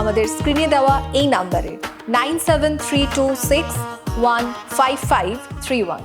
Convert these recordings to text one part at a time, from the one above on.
আমাদের স্ক্রিনে দেওয়া এই নাম্বারে nine seven three two six one five five three one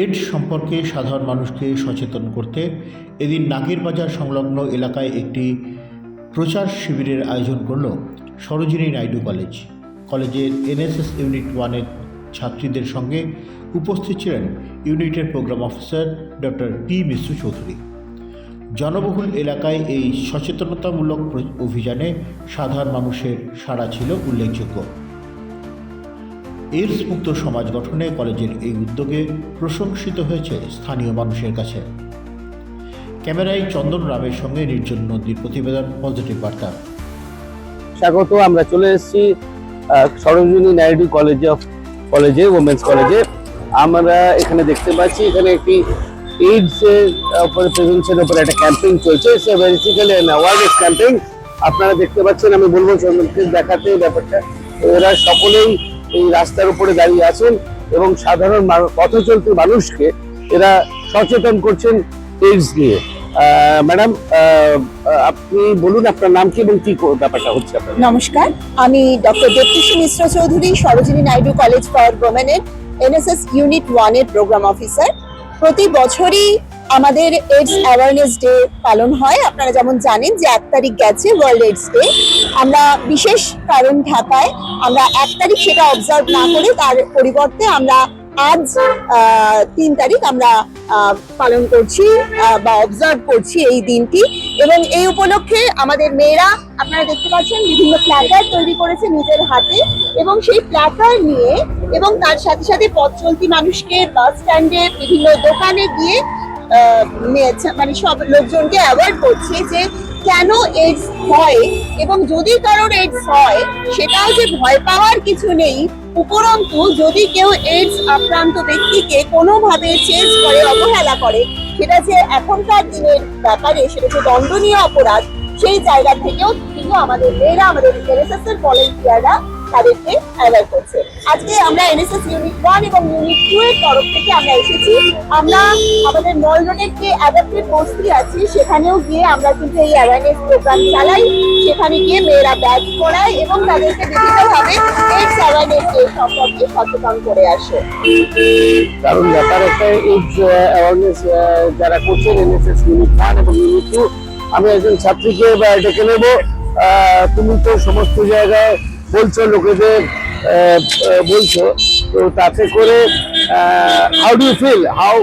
AIDS সম্পর্কে সাধারণ মানুষকে সচেতন করতে এদিন নাগের বাজার সংলগ্ন এলাকায় একটি প্রচার শিবিরের আয়োজন করল সরোজিনী নাইডু কলেজ। কলেজের এনএসএস ইউনিট ওয়ানের ছাত্রীদের সঙ্গে উপস্থিত ছিলেন ইউনিটের programme officer doctor P Mishra Chowdhury. জনবহুল এলাকায় এই সচেতনতামূলক অভিযানে সাধারণ মানুষের সাড়া ছিল উল্লেখযোগ্য। এইডস মুক্ত সমাজ গঠনে কলেজের এই উদ্যোগে প্রশংসিত হয়েছে স্থানীয় মানুষের কাছে। ক্যামেরায় চন্দন রামের সঙ্গে নির্জন নদীর প্রতিবেদন, পজিটিভ বার্তা। স্বাগত, আমরা চলে এসেছি সরোজিনী নাইডু কলেজ অফ, কলেজে ওমেন্স কলেজে। আমরা এখানে দেখতে পাচ্ছি, এখানে একটি এইডস এর উপরে প্রেজেন্সের উপরে একটা ক্যাম্পেইন চলছে। সে বেসিক্যালি অ্যাওয়ারনেস ক্যাম্পেইন আপনারা দেখতে পাচ্ছেন, আমি বলব চন্দনকে দেখাতে ব্যাপারটা। এরা সকলেই এই রাস্তার উপরে দাঁড়িয়ে আছেন এবং সাধারণ পথ চলতি মানুষকে এরা সচেতন করছেন এইডস নিয়ে। ম্যাডাম আপনি বলুন আপনার নাম কি এবং কি ব্যাপারটা হচ্ছে নমস্কার। আমি doctor Debtishi Mishra Chowdhury, Sarojini Naidu college for ওমেনের NSS unit ওয়ানের প্রোগ্রাম অফিসার প্রতি বছরই আমাদের এইডস অ্যাওয়ারনেস ডে পালন হয়। আপনারা যেমন জানেন যে এক তারিখ গেছে ওয়ার্ল্ড এইডস ডে আমরা বিশেষ কারণ ঢাকায় আমরা এক তারিখ সেটা অবজার্ভ না করে তার পরিবর্তে আমরা আজ তিন তারিখ আমরা পালন করছি বা অবজার্ভ করছি এই দিনটি। এবং এই উপলক্ষে আমাদের মেয়েরা, আপনারা দেখতে পাচ্ছেন, বিভিন্ন প্ল্যাকার্ড তৈরি করেছে নিজের হাতে। এবং সেই প্ল্যাকার্ড নিয়ে, এবং তার সাথে সাথে পথ চলতি মানুষকে বাস স্ট্যান্ডে বিভিন্ন দোকানে গিয়ে মানে সব লোকজনকে অ্যাওয়ার্ড করছে যে কেন এইডস হয় এবং যদি কারোর এইডস হয়, সেটাও যে ভয় পাওয়ার কিছু নেই, উপরন্তু যদি কেউ এইডস আক্রান্ত ব্যক্তিকে কোনোভাবে চেজ করে, অবহেলা করে, সেটা যে এখনকার দিনের ব্যাপারে, সেটা যে দণ্ডনীয় অপরাধ, সেই জায়গা থেকেও কিন্তু আমাদের মেয়েরা, আমাদের এনএসএস এর ভলেন্টিয়াররা তাদেরকে অ্যাওয়ার করছে। আজকে আমরা এনএসএস ইউনিট ওয়ান এবং ইউনিট টু এর তরফ থেকে আমরা এসেছি। আমরা আমাদের মল যে অ্যাডাপ্টেড বস্তি আছে। সেখানেও গিয়ে আমরা কিন্তু এই অ্যাওয়ারনেস প্রোগ্রাম চালাই। সেখানে গিয়ে মেয়েরা ব্যাচ করায় এবং তাদেরকে বিভিন্নভাবে এইডস অ্যাওয়ারনেস সম্পর্কে সচেতন করে আসে। কারণ ব্যাপার একটা এইডস অ্যাওয়ারনেস যারা করছেন এনএসএস ইউনিট ওয়ান এবং ইউনিট টু আমি একজন ছাত্রীকে ডেকে নেব। তুমি তো সমস্ত জায়গায় বলছো লোকেদের বলছো। তো তাতে করে how do feel how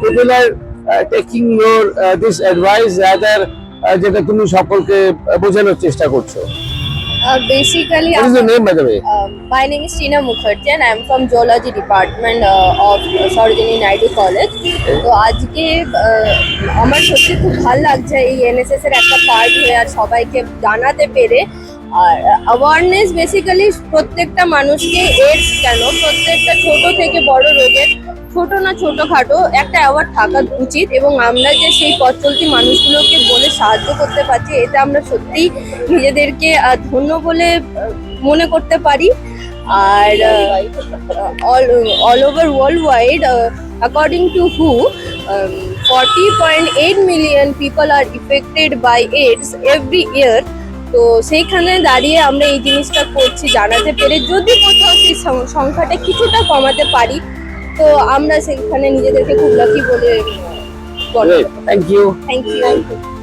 people are taking your this advice rather যেটা তুমি সকলকে বোঝানোর চেষ্টা করছ? Uh, basically, What is your I'm- name by the way? uh, my name is Tina Mukherjee and I from Zoology Department uh, of uh, Sarojini Naidu College. তো আজকে আমার সত্যি খুব ভালো লাগছে এই এনএসএস এর একটা পার্ট হয়ে আর সবাইকে জানাতে পেরে। আর অ্যাওয়ারনেস বেসিক্যালি প্রত্যেকটা মানুষকে এডস কেন? প্রত্যেকটা ছোট থেকে বড় রোগের ছোট না ছোটখাটো একটা অ্যাওয়ার্ড থাকা উচিত এবং আমরা যে সেই পথ চলতি মানুষগুলোকে বলে সাহায্য করতে পারছি, এটা আমরা সত্যিই নিজেদেরকে ধন্য বলে মনে করতে পারি। আর all all over world wide according to who forty point eight million people are affected by AIDS every year তো সেইখানে দাঁড়িয়ে আমরা এই জিনিসটা করছি জানাতে পেরে যদি কোথাও সেই সংখ্যাটা কিছুটা কমাতে পারি তো আমরা সেখানে নিজেদেরকে খুব লাকি বলে. Thank you thank you